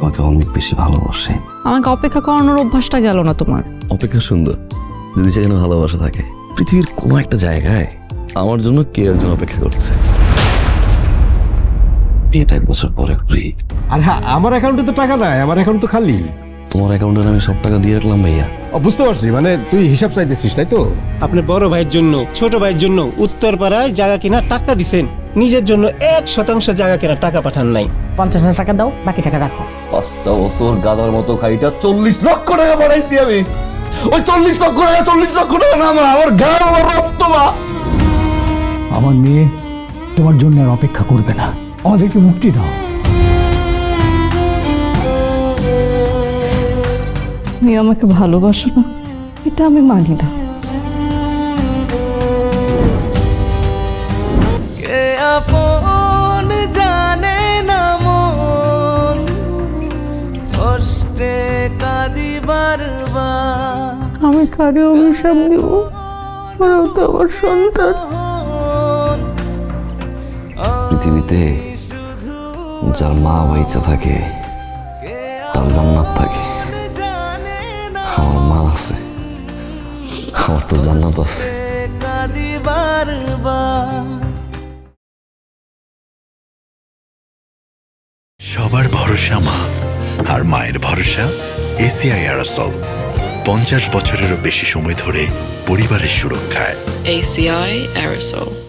আমাকে অনেক বেশি ভালোবাসে। আমাকে অপেক্ষা করানোর অভ্যাসটা গেল না তোমার? অপেক্ষা সুন্দর। যদি সেখানে ভালোবাসা থাকে পৃথিবীর কোনো একটা জায়গায় আমার জন্য কে একজন অপেক্ষা করছে। বিয়েটা এক বছর পরে করি। আর হ্যাঁ আমার অ্যাকাউন্টে তো টাকা নাই আমার অ্যাকাউন্ট তো খালি। তোমার অ্যাকাউন্টে আমি সব টাকা দিয়ে রাখলাম ভাইয়া। ও বুঝতে পারছি মানে তুই হিসাব চাইতেছিস তাই তো? আপনার বড় ভাইয়ের জন্য ছোট ভাইয়ের জন্য উত্তরপাড়ায় জায়গা কিনা টাকা দিছেন। নিজের জন্য এক শতাংশ জায়গা কেনার টাকা পাঠান নাই। পঞ্চাশ হাজার টাকা দাও বাকি টাকা রাখো। পাঁচটা বছর গাদার মতো খাইটা চল্লিশ লক্ষ টাকা বাড়াইছি আমি। ওই চল্লিশ লক্ষ টাকা চল্লিশ লক্ষ টাকা না আমার আমার গান আমার রক্ত মা। আমার মেয়ে তোমার জন্য আর অপেক্ষা করবে না। আমাদেরকে মুক্তি দাও। তুমি আমাকে ভালোবাসো না এটা আমি মানি না। আপন জানে না মন। কষ্টে কাঁদিবার বার আমি কারে অভিশাপ দিব। ওরাও তো আমার সন্তান। পৃথিবীতে যার মা বাইচা থাকে তার জান্নাত থাকে। আমার মা আছে আমার তো জান্নাত আছে। কাঁদিবার বার সবার ভরসা মা। আর মায়ের ভরসা এসিআই আরসল পঞ্চাশ বছরেরও বেশি সময় ধরে পরিবারের সুরক্ষায়। ACI Aerosol.